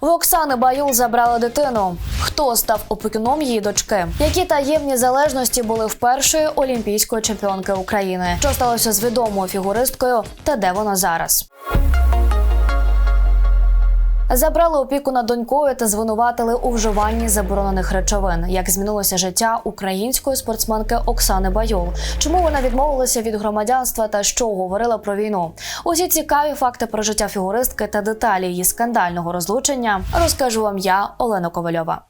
В Оксани Баюл забрали дитину. Хто став опікуном її дочки? Які таємні залежності були в першої олімпійської чемпіонки України? Що сталося з відомою фігуристкою та де вона зараз? Забрали опіку над донькою та звинуватили у вживанні заборонених речовин. Як змінилося життя української спортсменки Оксани Байол? Чому вона відмовилася від громадянства та що говорила про війну? Усі цікаві факти про життя фігуристки та деталі її скандального розлучення розкажу вам я, Олена Ковальова.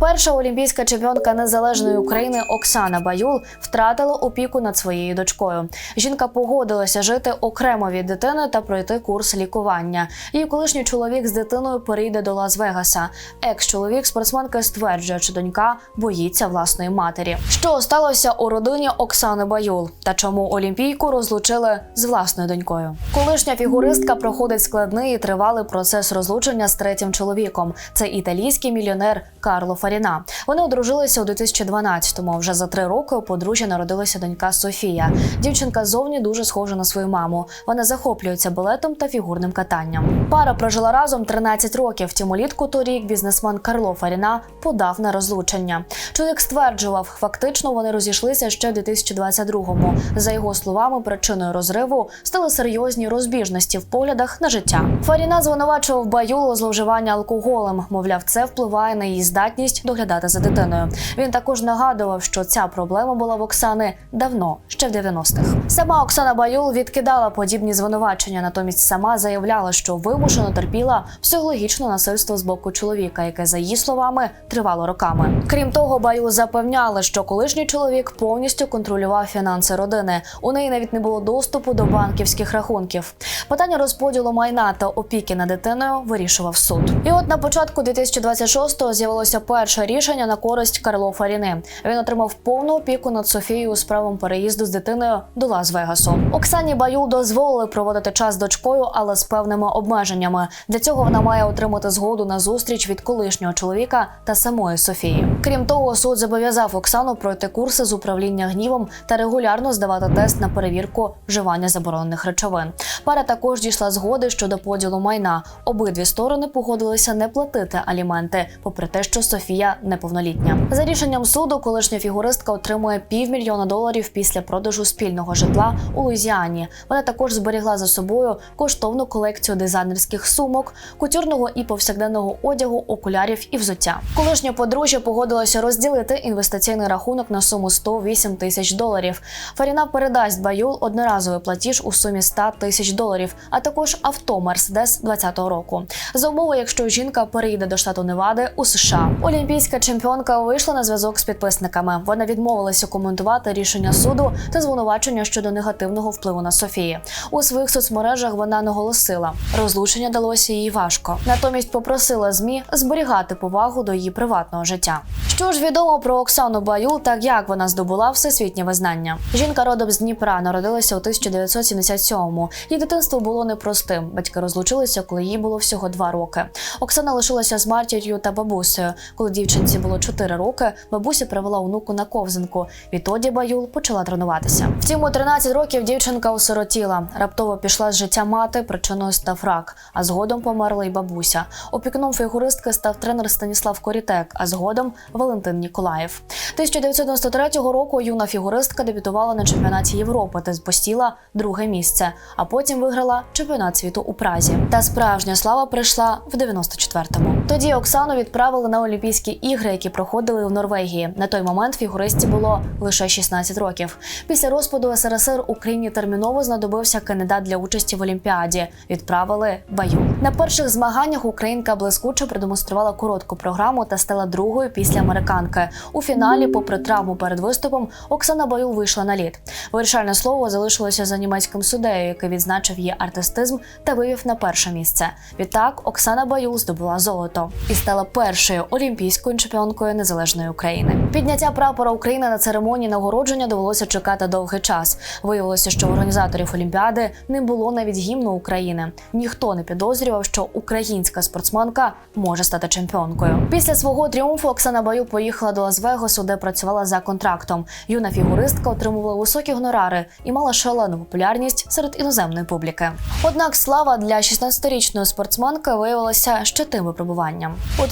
Перша олімпійська чемпіонка незалежної України Оксана Баюл втратила опіку над своєю дочкою. Жінка погодилася жити окремо від дитини та пройти курс лікування. Її колишній чоловік з дитиною перейде до Лас-Вегаса. Екс-чоловік спортсменки стверджує, що донька боїться власної матері. Що сталося у родині Оксани Баюл та чому олімпійку розлучили з власною донькою? Колишня фігуристка проходить складний і тривалий процес розлучення з третім чоловіком. Це італійський мільйонер Карло Фаріна. Вони одружилися у 2012-му. Вже за три роки у подружжя народилася донька Софія. Дівчинка зовні дуже схожа на свою маму. Вона захоплюється балетом та фігурним катанням. Пара прожила разом 13 років. Втім, улітку торік бізнесмен Карло Фаріна подав на розлучення. Чоловік стверджував, фактично вони розійшлися ще в 2022-му. За його словами, причиною розриву стали серйозні розбіжності в поглядах на життя. Фаріна звинувачував Баюлу зловживання алкоголем. Мовляв, це впливає на її здатність доглядати за дитиною. Він також нагадував, що ця проблема була в Оксани давно, ще в 90-х. Сама Оксана Баюл відкидала подібні звинувачення, натомість сама заявляла, що вимушено терпіла психологічне насильство з боку чоловіка, яке за її словами тривало роками. Крім того, Баюл запевняла, що колишній чоловік повністю контролював фінанси родини. У неї навіть не було доступу до банківських рахунків. Питання розподілу майна та опіки над дитиною вирішував суд. І от на початку 2026-го з'явилося перше рішення на користь Карло Фаріни. Він отримав повну опіку над Софією з правом переїзду з дитиною до Лас-Вегасу. Оксані Баюл дозволили проводити час з дочкою, але з певними обмеженнями. Для цього вона має отримати згоду на зустріч від колишнього чоловіка та самої Софії. Крім того, суд зобов'язав Оксану пройти курси з управління гнівом та регулярно здавати тест на перевірку вживання заборонених речовин. Пара також дійшла згоди щодо поділу майна. Обидві сторони погодилися не платити аліменти, попри те, що Софія неповнолітня. За рішенням суду, колишня фігуристка отримує півмільйона доларів після продажу спільного житла у Луїзіані. Вона також зберігла за собою коштовну колекцію дизайнерських сумок, кутюрного і повсякденного одягу, окулярів і взуття. Колишнє подружжя погодилося розділити інвестиційний рахунок на суму 108 тисяч доларів. Фаріна передасть Баюл одноразовий платіж у сумі 100 тисяч доларів, а також авто Мерседес 2020 року. За умови, якщо жінка переїде до штату Невади у США. Олімпійська чемпіонка вийшла на зв'язок з підписниками. Вона відмовилася коментувати рішення суду та звинувачення щодо негативного впливу на Софії. У своїх соцмережах вона наголосила, розлучення далося їй важко. Натомість попросила змі зберігати повагу до її приватного життя. Що ж відомо про Оксану Баюл та як вона здобула всесвітнє визнання? Жінка родом з Дніпра народилася у 1977-му. Її дитинство було непростим. Батьки розлучилися, коли їй було всього два роки. Оксана лишилася з матір'ю та бабусею. Коли дівчинці було 4 роки, бабуся привела онуку на ковзанку. Відтоді Баюл почала тренуватися. Втім, у 13 років дівчинка осиротіла. Раптово пішла з життя мати, причиною став рак, а згодом померла й бабуся. Опікуном фігуристки став тренер Станіслав Корітек, а згодом Валентин Ніколаєв. 1993 року юна фігуристка дебютувала на чемпіонаті Європи та посіла друге місце, а потім виграла чемпіонат світу у Празі. Та справжня слава прийшла в 94-му. Тоді Оксану відправили на Олімпійські ігри, які проходили в Норвегії. На той момент фігуристці було лише 16 років. Після розпаду СРСР Україні терміново знадобився кандидат для участі в Олімпіаді. Відправили Баю. На перших змаганнях українка блискуче продемонструвала коротку програму та стала другою після американки. У фіналі, попри травму перед виступом, Оксана Баюл вийшла на лід. Вирішальне слово залишилося за німецьким суддею, який відзначив її артистизм та вивів на перше місце. Відтак Оксана Баюл здобула золото і стала першою олімпійською олімпійською чемпіонкою незалежної України. Підняття прапора України на церемонії нагородження довелося чекати довгий час. Виявилося, що у організаторів Олімпіади не було навіть гімну України. Ніхто не підозрював, що українська спортсменка може стати чемпіонкою. Після свого тріумфу Оксана Баю поїхала до Лас-Вегасу, де працювала за контрактом. Юна фігуристка отримувала високі гонорари і мала шалену популярність серед іноземної публіки. Однак слава для 16-річної спортсменки виявилася ще тим випробуванням. У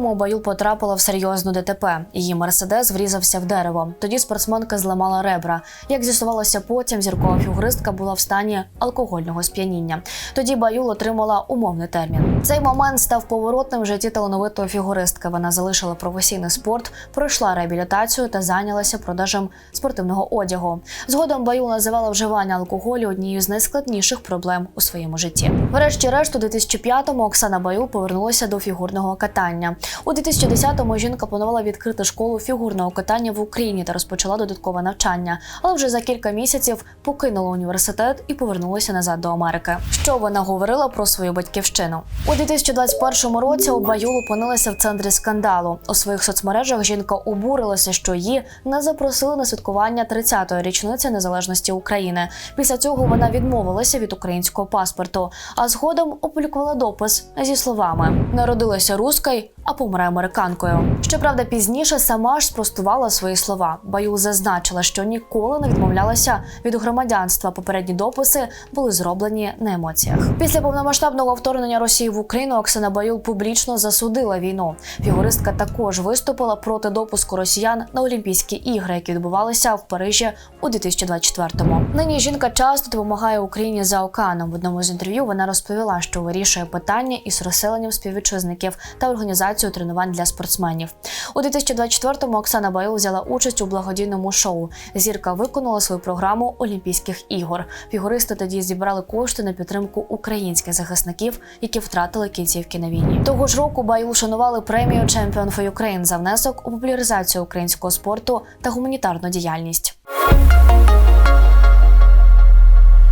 1997-му Баюл потрапила в серйозну ДТП. Її мерседес врізався в дерево. Тоді спортсменка зламала ребра. Як з'ясувалося потім, зіркова фігуристка була в стані алкогольного сп'яніння. Тоді Баюл отримала умовний термін. Цей момент став поворотним в житті талановитої фігуристки. Вона залишила професійний спорт, пройшла реабілітацію та зайнялася продажем спортивного одягу. Згодом Баюл називала вживання алкоголю однією з найскладніших проблем у своєму житті. Врешті-решт, у 2005-му Оксана Баюл повернулася до фігурного катання. У 2010-му жінка планувала відкрити школу фігурного катання в Україні та розпочала додаткове навчання, але вже за кілька місяців покинула університет і повернулася назад до Америки. Що вона говорила про свою батьківщину у 2021 році? У Баюл опинилася в центрі скандалу. У своїх соцмережах жінка обурилася, що її не запросили на святкування 30-ї річниці незалежності України. Після цього вона відмовилася від українського паспорту, а згодом опублікувала допис зі словами: народилася руською, а помре американкою. Щоправда, пізніше сама ж спростувала свої слова. Баюл зазначила, що ніколи не відмовлялася від громадянства. Попередні дописи були зроблені на емоціях. Після повномасштабного вторгнення Росії в Україну Оксана Баюл публічно засудила війну. Фігуристка також виступила проти допуску росіян на Олімпійські ігри, які відбувалися в Парижі у 2024-му. Нині жінка часто допомагає Україні за океаном. В одному з інтерв'ю вона розповіла, що вирішує питання із розселенням співвітчизників та організацією тренувань для спортсменів. У 2024-му Оксана Баюл взяла участь у благодійному шоу. Зірка виконала свою програму Олімпійських ігор. Фігуристи тоді зібрали кошти на підтримку українських захисників, які втратили кінцівки на війні. Того ж року Баюл шанували премію Champion for Ukraine за внесок у популяризацію українського спорту та гуманітарну діяльність.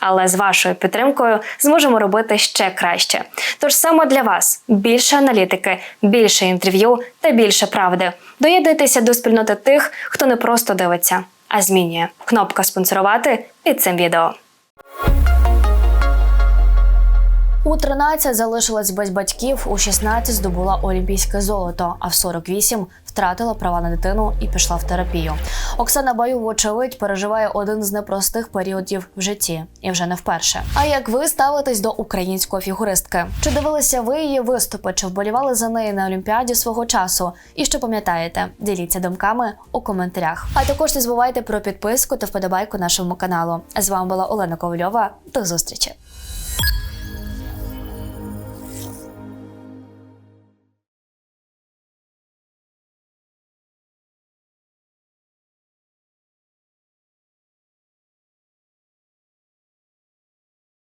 Але з вашою підтримкою зможемо робити ще краще. Тож саме для вас більше аналітики, більше інтерв'ю та більше правди. Доєднуйтеся до спільноти тих, хто не просто дивиться, а змінює. Кнопка спонсорувати під цим відео. У 13 залишилась без батьків, у 16 здобула олімпійське золото, а в 48 втратила права на дитину і пішла в терапію. Оксана Баю, вочевидь, переживає один з непростих періодів в житті і вже не вперше. А як ви ставитесь до української фігуристки? Чи дивилися ви її виступи? Чи вболівали за неї на олімпіаді свого часу? І що пам'ятаєте? Діліться думками у коментарях. А також не забувайте про підписку та вподобайку нашому каналу. З вами була Олена Ковальова. До зустрічі.